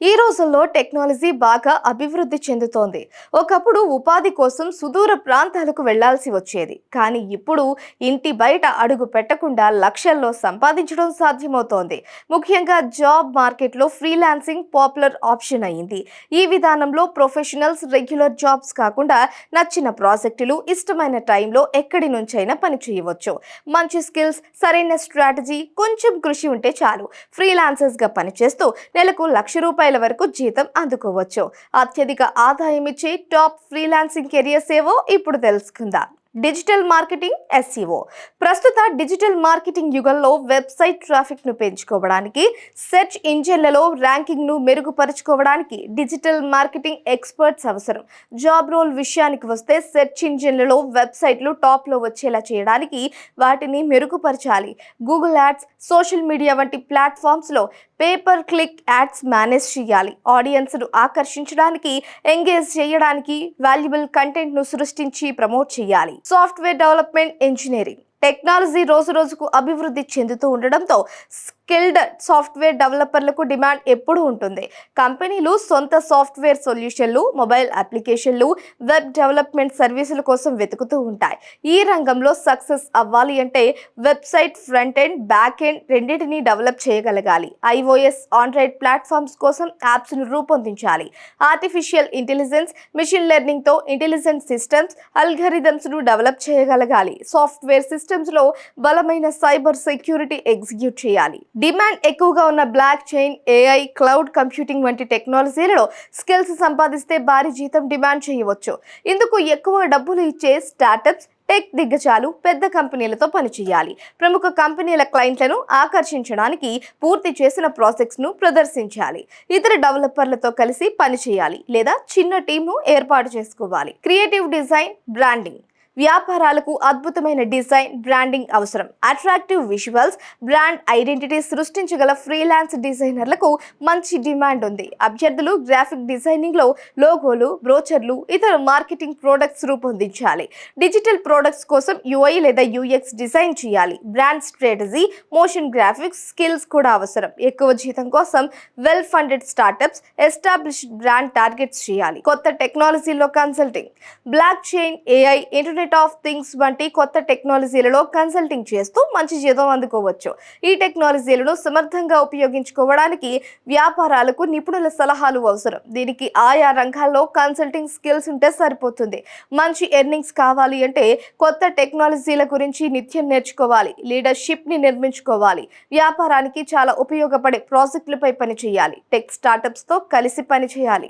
ఈ రోజుల్లో టెక్నాలజీ బాగా అభివృద్ధి చెందుతోంది. ఒకప్పుడు ఉపాధి కోసం సుదూర ప్రాంతాలకు వెళ్ళాల్సి వచ్చేది. కానీ ఇప్పుడు ఇంటి బయట అడుగు పెట్టకుండా లక్షల్లో సంపాదించడం సాధ్యమవుతోంది. ముఖ్యంగా జాబ్ మార్కెట్లో ఫ్రీలాన్సింగ్ పాపులర్ ఆప్షన్ అయింది. ఈ విధానంలో ప్రొఫెషనల్స్ రెగ్యులర్ జాబ్స్ కాకుండా నచ్చిన ప్రాజెక్టులు ఇష్టమైన టైంలో ఎక్కడి నుంచైనా పని చేయవచ్చు. మంచి స్కిల్స్ సరైన స్ట్రాటజీ కొంచెం కృషి ఉంటే చాలు. ఫ్రీలాన్సర్స్గా పనిచేస్తూ నెలకు లక్ష రూపాయలు వరకు జీతం అందుకోవచ్చు. అత్యధిక ఆదాయం ఇచ్చే టాప్ ఫ్రీలాన్సింగ్ కెరియర్స్ ఏవో ఇప్పుడు తెలుసుకుందాం. Digital marketing SEO. ప్రస్తుత డిజిటల్ మార్కెటింగ్ యుగంలో వెబ్సైట్ ట్రాఫిక్ను పెంచుకోవడానికి సెర్చ్ ఇంజిన్లలో ర్యాంకింగ్ను మెరుగుపరుచుకోవడానికి డిజిటల్ మార్కెటింగ్ ఎక్స్పర్ట్స్ అవసరం. జాబ్ రోల్ విషయానికి వస్తే సెర్చ్ ఇంజిన్లలో వెబ్సైట్లు టాప్లో వచ్చేలా చేయడానికి వాటిని మెరుగుపరచాలి. గూగుల్ యాడ్స్ సోషల్ మీడియా వంటి ప్లాట్ఫామ్స్లో pay per click ads manage చేయాలి. ఆడియన్స్ను ఆకర్షించడానికి ఎంగేజ్ చేయడానికి వాల్యుబుల్ కంటెంట్ను సృష్టించి ప్రమోట్ చేయాలి. Software development engineering. టెక్నాలజీ రోజు రోజుకు అభివృద్ధి చెందుతూ ఉండడంతో స్కిల్డ్ సాఫ్ట్వేర్ డెవలపర్లకు డిమాండ్ ఎప్పుడూ ఉంటుంది. కంపెనీలు సొంత సాఫ్ట్వేర్ సొల్యూషన్లు మొబైల్ అప్లికేషన్లు వెబ్ డెవలప్మెంట్ సర్వీసుల కోసం వెతుకుతూ ఉంటాయి. ఈ రంగంలో సక్సెస్ అవ్వాలి అంటే website front end back end రెండింటినీ డెవలప్ చేయగలగాలి. ఐఓఎస్ ఆండ్రాయిడ్ ప్లాట్ఫామ్స్ కోసం యాప్స్ను రూపొందించాలి. ఆర్టిఫిషియల్ ఇంటెలిజెన్స్ మిషన్ లెర్నింగ్తో ఇంటెలిజెంట్ సిస్టమ్స్ అల్గరిథమ్స్ను డెవలప్ చేయగలగాలి. సాఫ్ట్వేర్ సిస్టమ్స్లో బలమైన సైబర్ సెక్యూరిటీ ఎగ్జిక్యూట్ చేయాలి. డిమాండ్ ఎక్కువగా ఉన్న blockchain AI cloud computing వంటి టెక్నాలజీలలో స్కిల్స్ సంపాదిస్తే భారీ జీతం డిమాండ్ చేయవచ్చు. ఇందుకు ఎక్కువ డబ్బులు ఇచ్చే స్టార్టప్స్ టెక్ దిగ్గజాలు పెద్ద కంపెనీలతో పనిచేయాలి. ప్రముఖ కంపెనీల క్లయింట్లను ఆకర్షించడానికి పూర్తి చేసిన ప్రాజెక్ట్స్ను ప్రదర్శించాలి. ఇతర డెవలపర్లతో కలిసి పనిచేయాలి లేదా చిన్న టీంను ఏర్పాటు చేసుకోవాలి. Creative design branding. వ్యాపారాలకు అద్భుతమైన డిజైన్ బ్రాండింగ్ అవసరం. అట్రాక్టివ్ విజువల్స్ బ్రాండ్ ఐడెంటిటీ సృష్టించగల ఫ్రీలాన్స్ డిజైనర్లకు మంచి డిమాండ్ ఉంది. అభ్యర్థులు గ్రాఫిక్ డిజైనింగ్లో లోగోలు బ్రోచర్లు ఇతర మార్కెటింగ్ ప్రోడక్ట్స్ రూపొందించాలి. డిజిటల్ ప్రోడక్ట్స్ కోసం యుఐ లేదా యుఎక్స్ డిజైన్ చేయాలి. Brand strategy motion graphics skills కూడా అవసరం. ఎక్కువ జీతం కోసం well funded startups established brand targets చేయాలి. కొత్త టెక్నాలజీలో consulting blockchain AI internet of things వంటి కొత్త టెక్నాలజీలలో కన్సల్టింగ్ చేస్తూ మంచి జీతం అందుకోవచ్చు. ఈ టెక్నాలజీలను సమర్థంగా ఉపయోగించుకోవడానికి వ్యాపారాలకు నిపుణుల సలహాలు అవసరం. దీనికి ఆయా రంగాల్లో కన్సల్టింగ్ స్కిల్స్ ఉంటే సరిపోతుంది. మంచి ఎర్నింగ్స్ కావాలి అంటే కొత్త టెక్నాలజీల గురించి నిత్యం నేర్చుకోవాలి. లీడర్షిప్ని నిర్మించుకోవాలి. వ్యాపారానికి చాలా ఉపయోగపడే ప్రాజెక్టులపై పనిచేయాలి. టెక్ స్టార్టప్స్తో కలిసి పనిచేయాలి.